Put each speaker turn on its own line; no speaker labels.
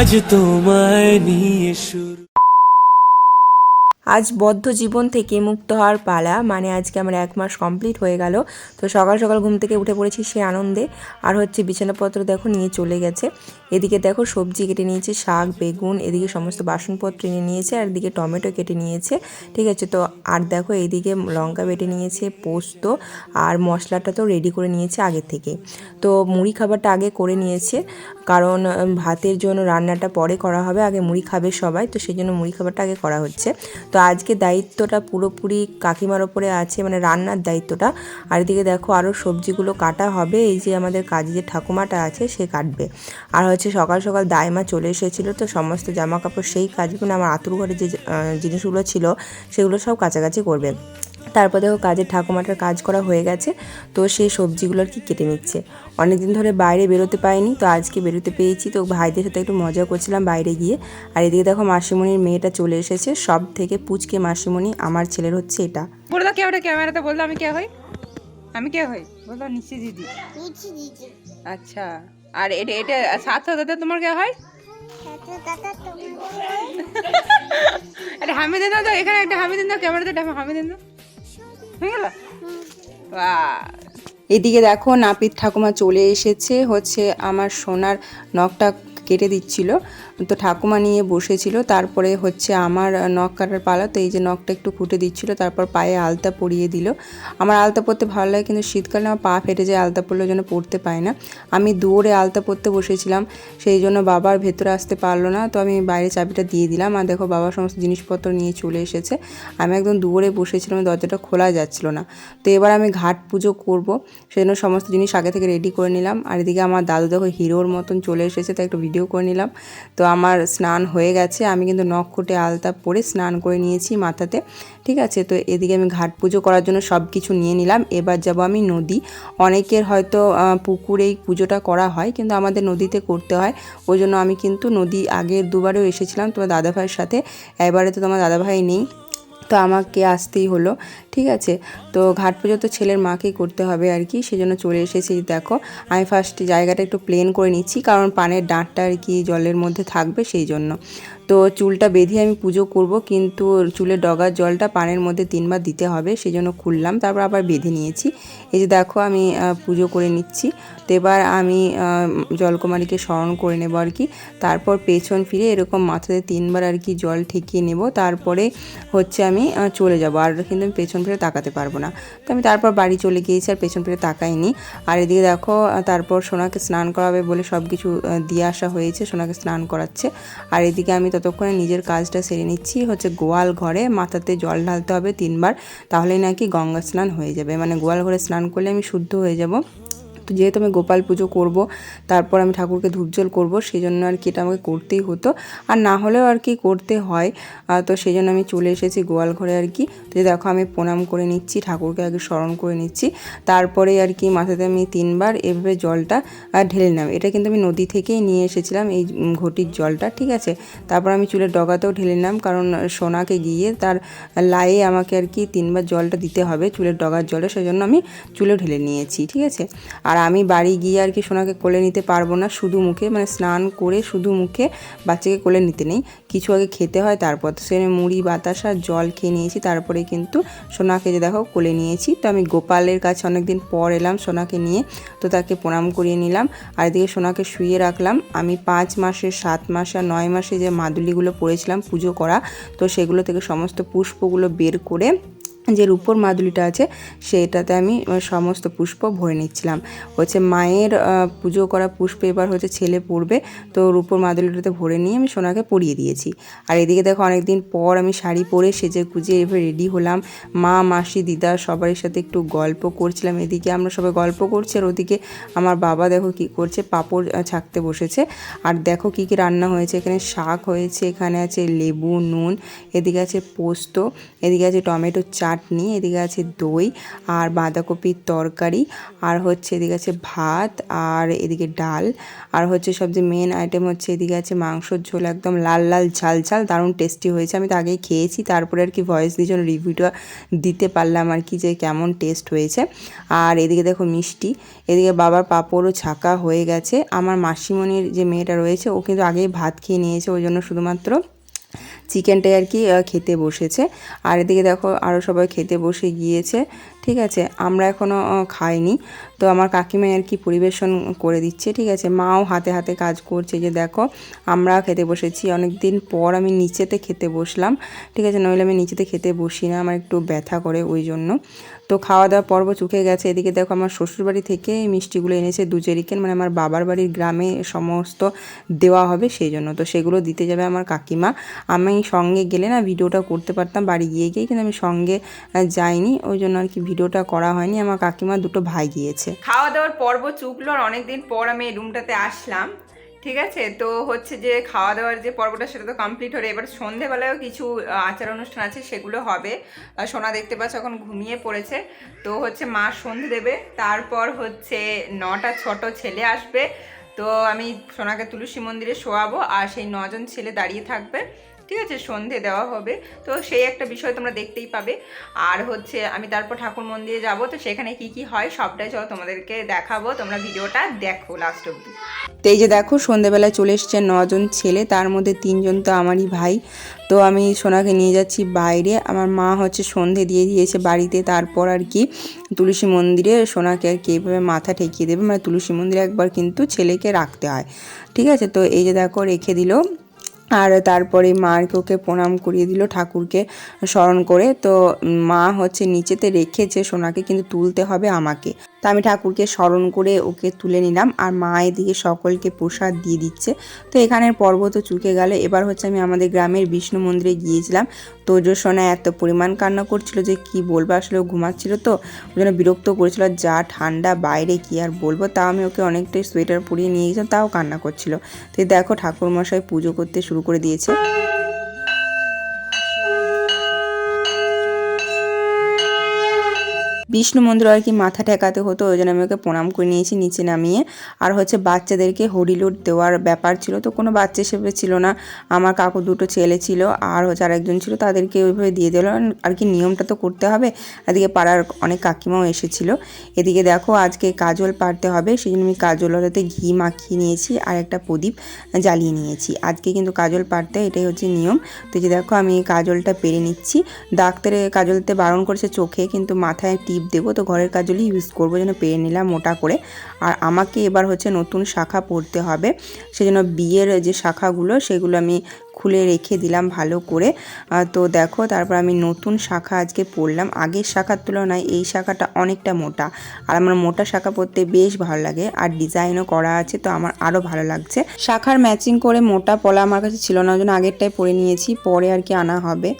আজ তোমায় নিয়ে শুরু
আজ বদ্ধ জীবন থেকে মুক্ত হওয়ার পালা। মানে আজকে আমার এক মাস কমপ্লিট হয়ে গেল। তো সকাল সকাল ঘুম থেকে উঠে পড়েছি সে আনন্দে। আর হচ্ছে বিছানাপত্র দেখো নিয়ে চলে গেছে। এদিকে দেখো সবজি কেটে নিয়েছে, শাক, বেগুন, এদিকে সমস্ত বাসনপত্র এনে নিয়েছে, আর এদিকে টমেটো কেটে নিয়েছে। ঠিক আছে, তো আর দেখো এইদিকে লঙ্কা বেটে নিয়েছে, পোস্ত, আর মশলাটা তো রেডি করে নিয়েছে আগের থেকে তো মুড়ি খাবারটা আগে করে নিয়েছে। কারণ ভাতের জন্য রান্নাটা পরে করা হবে। আগে মুড়ি খাবে সবাই, তো সেই জন্য মুড়ি খাবারটা আগে করা হচ্ছে। তো আজকে দায়িত্বটা পুরোপুরি কাকিমার ওপরে আছে মানে রান্নার দায়িত্বটা। আর এদিকে দেখো আরও সবজিগুলো কাটা হবে, এই যে আমাদের কাজে যে ঠাকুমাটা আছে সে কাটবে। আর হচ্ছে সকাল সকাল দায়মা চলে এসেছিল, তো সমস্ত জামা কাপড় সেই কাজগুলো, আমার আতুর ঘরে যে জিনিসগুলো ছিল, সেগুলো সব কাছাকাছি করবে। তারপর দেখো কাজের ঠাকুমাটার কাজ করা হয়ে গেছে তো সেই সবজিগুলো আর কি কেটে নিচ্ছে। অনেকদিন ধরে বাইরে বেরোতে পাইনি তো আজকে বেরোতে পেয়েছি তো ভাইদের সাথে একটু মজা করছিলাম বাইরে গিয়ে। আর এদিকে দেখো মাসিমণির মেয়েটা চলে এসেছে সব থেকে পুচকে মাসিমণি আমার ছেলের হচ্ছে এটা।
বলে দাও কে ওটা ক্যামেরাতে বলল আমি কে হই? আমি কে হই? বলল নিচে দিদি।
নিচে দিদি।
আচ্ছা আর এটা এটা সাত দাদা তোমার কে হয়?
সাথে দাদা তুমি
হামি দেন তো এখানে একটা হামি দেন দাও ক্যামেরাতে একটা হামি দেন দাও। হয়ে গেল এদিকে দেখো নাপিত ঠাকুমা চলে এসেছে হচ্ছে আমার সোনার নখটা কেটে দিচ্ছিল। তো ঠাকুমা নিয়ে বসেছিল। তারপরে হচ্ছে আমার নখ কাটার পালা, তো এই যে নখটা একটু ফুটে দিচ্ছিল, তারপর পায়ে আলতা পরিয়ে দিল। আমার আলতা পরতে ভালো লাগে, কিন্তু শীতকালে আমার পা ফেটে যায়, আলতা পরলে জন্য পরতে পায় না। আমি দৌড়ে আলতা পরতে বসেছিলাম, সেই জন্য বাবার ভেতরে আসতে পারল না, তো আমি বাইরে চাবিটা দিয়ে দিলাম। আর দেখো, বাবা সমস্ত জিনিসপত্র নিয়ে চলে এসেছে। আমি একদম দৌড়ে বসেছিলাম, দরজাটা খোলা যাচ্ছিল না। তো এবার আমি ঘাট পুজো করব সেই জন্য সমস্ত জিনিস আগে থেকে রেডি করে নিলাম। আর এদিকে আমার দাদু দেখো, হিরোর মতন চলে এসেছে, তাই একটু ভিডিও করে নিলাম। তো আমার স্নান হয়ে গেছে। আমি কিন্তু নখ আলতা পরে স্নান করে নিয়েছি মাথাতে। ঠিক আছে? তো এদিকে আমি ঘাট পুজো করার জন্য সব কিছু নিয়ে নিলাম। এবার যাব আমি নদী। অনেকের হয়তো আহ, পুকুরে এই পুজোটা করা হয় কিন্তু আমাদের নদীতে করতে হয়। ওই জন্য আমি কিন্তু নদী আগের দুবারেও এসেছিলাম তোমার দাদাভাইয়ের সাথে। এবারে তো তোমার দাদাভাই নেই। তো আমাকে আসতেই হলো, ঠিক আছে? তো ঘাট পুজো তো ছেলের মাকেই করতে হবে আর কি, সেজন্য চলে এসেছি, দেখো। আমি ফার্স্ট জায়গাটা একটু প্লেন করে নিচ্ছি, কারণ পানের ডাঁটটা আর কি জলের মধ্যে থাকবে সেই জন্য। তো চুলটা বেঁধে আমি পুজো করব, কিন্তু চুলের ডগার জলটা পানের মধ্যে তিনবার দিতে হবে সেই জন্য খুললাম, তারপর আবার বেঁধে নিয়েছি। এই যে দেখো আমি পুজো করে নিচ্ছি। তো এবার আমি জলকুমারীকে স্মরণ করে নেব আর কি। তারপর পেছন ফিরে এরকম মাথাতে তিনবার আর কি জল ঠেকিয়ে নেব, তারপরে হচ্ছে আমি চলে যাব। আর কিন্তু আমি পেছন ফিরে তাকাতে পারব না। তো আমি তারপর বাড়ি চলে গিয়েছি, আর পেছন ফিরে তাকাইনি। আর এদিকে দেখো তারপর সোনাকে স্নান করাবে বলে সব কিছু দিয়ে আসা হয়েছে, সোনাকে স্নান করাচ্ছে। আর এদিকে আমি ততক্ষণে নিজের কাজটা সেরে নিচ্ছি। হচ্ছে গোয়াল ঘরে মাথাতে জল ঢালতে হবে তিনবার তাহলে নাকি গঙ্গা স্নান হয়ে যাবে। মানে গোয়াল ঘরে স্নান করলে আমি শুদ্ধ হয়ে যাব। যেহেতু আমি গোপাল পুজো করব, তারপর আমি ঠাকুরকে ধূপজল করব সেই জন্য আর কি এটা আমাকে করতেই হতো। আর না হলেও আর কি করতে হয় তো সেই জন্য আমি চলে এসেছি গোয়াল ঘরে আর কি। তো দেখো আমি প্রণাম করে নিচ্ছি, ঠাকুরকে আগে স্মরণ করে নিচ্ছি, তারপরে আর কি মাথাতে আমি তিনবার এভাবে জলটা ঢেলে নিলাম। এটা কিন্তু আমি নদী থেকেই নিয়ে এসেছিলাম এই ঘটির জলটা, ঠিক আছে? তারপর আমি চুলের ডগাতেও ঢেলে নিলাম, কারণ সোনাকে গিয়ে তার লায়ে আমাকে আর কি তিনবার জলটা দিতে হবে, চুলের ডগার জলে সেই জন্য আমি চুলে ঢেলে নিয়েছি, ঠিক আছে? আর আমি বাড়ি গিয়ে আর কি সোনাকে কোলে নিতে পারব না, শুধু মুখে মানে স্নান করে শুধু মুখে বাচ্চাকে কোলে নিতে নেই। কিছু আগে খেতে হয়, তারপর তো সেখানে মুড়ি, বাতাসা, জল খেয়ে নিয়েছি, তারপরে কিন্তু সোনাকে যে দেখো কোলে নিয়েছি। তো আমি গোপালের কাছে অনেকদিন পর এলাম সোনাকে নিয়ে, তো তাকে প্রণাম করিয়ে নিলাম। আর এদিকে সোনাকে শুয়ে রাখলাম। আমি পাঁচ মাসে, সাত মাসে আর নয় মাসে যে মাদুলিগুলো পড়েছিলাম পুজো করা, তো সেগুলো থেকে সমস্ত পুষ্পগুলো বের করে যে রূপোর মাদুলিটা আছে, সেটাতে আমি সমস্ত পুষ্প ভরে নিচ্ছিলাম। হচ্ছে মায়ের পুজো করা পুষ্প এবার হচ্ছে ছেলে পড়বে তো রূপোর মাদুলিটাতে ভরে নিয়ে আমি সোনাকে পরিয়ে দিয়েছি। আর এদিকে দেখো অনেকদিন পর আমি শাড়ি পরে সেজে গুজে এভাবে রেডি হলাম। মা, মাসি, দিদা সবার সাথে একটু গল্প করছিলাম। এদিকে আমরা সবাই গল্প করছি আর ওদিকে আমার বাবা দেখো কি করছে, পাঁপড় ছাকতে বসেছে। আর দেখো কি কি রান্না হয়েছে, এখানে শাক হয়েছে, এখানে আছে লেবু, নুন, এদিকে আছে পোস্ত, এদিকে আছে টমেটো চাট চাটনি, এদিকে আছে দই আর বাঁধাকপির তরকারি, আর হচ্ছে এদিকে আছে ভাত আর এদিকে ডাল, আর হচ্ছে সবচেয়ে মেন আইটেম হচ্ছে এদিকে আছে মাংসর ঝোল, একদম লাল লাল ঝাল ঝাল, দারুণ টেস্টি হয়েছে। আমি তো আগেই খেয়েছি, তারপরে আর কি ভয়েস দিয়ে জন্য রিভিউটা দিতে পারলাম আর কি যে কেমন টেস্ট হয়েছে। আর এদিকে দেখো মিষ্টি, এদিকে বাবার পাঁপড়ও ছাকা হয়ে গেছে। আমার মাসিমণির যে মেয়েটা রয়েছে, ও কিন্তু আগেই ভাত খেয়ে নিয়েছে, ওই জন্য শুধুমাত্র চিকেনটাই আর কি খেতে বসেছে। আর এদিকে দেখো আরও সবাই খেতে বসে গিয়েছে, ঠিক আছে? আমরা এখনও খাইনি। তো আমার কাকিমাই আর কি পরিবেশন করে দিচ্ছে, ঠিক আছে? মাও হাতে হাতে কাজ করছে যে দেখো আমরা খেতে বসেছি। অনেক দিন পর আমি নিচেতে খেতে বসলাম, ঠিক আছে? নইলে আমি নিচেতে খেতে বসি না, আমার একটু ব্যথা করে ওই জন্য। তো খাওয়া দাওয়া পর্ব চুকে গেছে। এদিকে দেখো আমার শ্বশুরবাড়ি থেকে এই মিষ্টিগুলো এনেছে দু জেরিকেন মানে আমার বাবার বাড়ির গ্রামে সমস্ত দেওয়া হবে সেই জন্য তো সেগুলো দিতে যাবে আমার কাকিমা। আমি সঙ্গে গেলে না ভিডিওটা করতে পারতাম, বাড়ি গিয়ে গিয়ে, কিন্তু আমি সঙ্গে যাইনি। ওই জন্য আর কি ভিডিওটা করা হয়নি। আমার কাকিমা দুটো ভাই গিয়েছে। খাওয়া দাওয়ার পর্ব চুকলো আর অনেকদিন পর আমি এই রুমটাতে আসলাম। ঠিক আছে? তো হচ্ছে যে খাওয়া দাওয়ার যে পর্বটা সেটা তো কমপ্লিট হলো। এবার সন্ধেবেলায়ও কিছু আচার অনুষ্ঠান আছে, সেগুলো হবে। সোনা দেখতে পাচ্ছ এখন ঘুমিয়ে পড়েছে। তো হচ্ছে মা সন্ধে দেবে, তারপর হচ্ছে নটা ছোট ছেলে আসবে। তো আমি সোনাকে তুলসী মন্দিরে শোয়াবো, আর সেই নজন ছেলে দাঁড়িয়ে থাকবে। ঠিক আছে, সন্ধে দেওয়া হবে। তো সেই একটা বিষয় তোমরা দেখতেই পাবে। আর হচ্ছে আমি তারপর ঠাকুর মন্দিরে যাব, তো সেখানে কি কি হয় সবটাই চলো তোমাদেরকে দেখাবো। তোমরা ভিডিওটা দেখো লাস্ট অব্দি তো এই যে দেখো, সন্ধেবেলায় চলে এসছে নজন ছেলে, তার মধ্যে তিনজন তো আমারই ভাই। তো আমি সোনাকে নিয়ে যাচ্ছি বাইরে। আমার মা হচ্ছে সন্ধে দিয়ে দিয়েছে বাড়িতে, তারপর আর কি তুলসী মন্দিরে সোনাকে আর কি এইভাবে মাথা ঠেকিয়ে দেবে। মানে তুলসী মন্দিরে একবার কিন্তু ছেলেকে রাখতে হয়। ঠিক আছে, তো এই যে দেখো, রেখে দিল। আর তারপরে মাকে ওকে প্রণাম করিয়ে দিল ঠাকুরকে স্মরণ করে। তো মা হচ্ছে নিচেতে রেখেছে সোনাকে, কিন্তু তুলতে হবে আমাকে। তা আমি ঠাকুরকে স্মরণ করে ওকে তুলে নিলাম আর মা এদিকে সকলকে প্রসাদ দিয়ে দিচ্ছে। তো এখানের পর্ব তো চুকে গেল। এবার হচ্ছে আমি আমাদের গ্রামের বিষ্ণু মন্দিরে গিয়েছিলাম। তো এত পরিমাণ কান্না করছিল যে কি বলব? আসলে ও ঘুমাচ্ছিল তো। ওই জন্য বিরক্ত করেছিল, যা ঠান্ডা বাইরে কি আর বলব? তাও আমি ওকে অনেকটাই সোয়েটার পরিয়ে নিয়ে গেছিলাম, তাও কান্না করছিল। তো দেখো ঠাকুর মশাই পুজো করতে শুরু করে দিয়েছে। বিষ্ণু মন্দির আর কি মাথা ঠেকাতে হতো, ওই জন্য আমি ওকে প্রণাম করে নিয়েছি নিচে নামিয়ে। আর হচ্ছে বাচ্চাদেরকে হরিলুট দেওয়ার ব্যাপার ছিল, তো কোনো বাচ্চা হিসেবে ছিল না। আমার কাকু দুটো ছেলে ছিল, আর হচ্ছে আরেকজন ছিল, তাদেরকে ওইভাবে দিয়ে দিল। আর কি নিয়মটা তো করতে হবে। এদিকে পাড়ার অনেক কাকিমাও এসেছিল। এদিকে দেখো আজকে কাজল পারতে হবে সেই জন্য আমি কাজল ওটাতে ঘি মাখিয়ে নিয়েছি আর একটা প্রদীপ জ্বালিয়ে নিয়েছি। আজকে কিন্তু কাজল পারতে, এটাই হচ্ছে নিয়ম। তো যে দেখো আমি কাজলটা পেরে নিচ্ছি। ডাক্তারে কাজলতে বারণ করেছে চোখে, কিন্তু মাথায় টিপ দেবো, তো ঘরের কাজলই ইউজ করব যেন পেরে নিলাম মোটা করে। আর আমাকে এবার হচ্ছে নতুন শাখা পড়তে হবে, সেজন্য বিয়ের যে শাখাগুলো, সেগুলো আমি খুলে রেখে দিলাম ভালো করে। তো দেখো, তারপর আমি নতুন শাখা আজকে পরলাম। আগের শাখার তুলনায় এই শাখাটা অনেকটা মোটা, আর আমার মোটা শাখা পরতে বেশ ভালো লাগে, আর ডিজাইনও করা আছে, তো আমার আরও ভালো লাগছে। শাখার ম্যাচিং করে মোটা পলা আমার কাছে ছিল না, ওই জন্য আগেরটাই পরে নিয়েছি, পরে আর কি আনা হবে।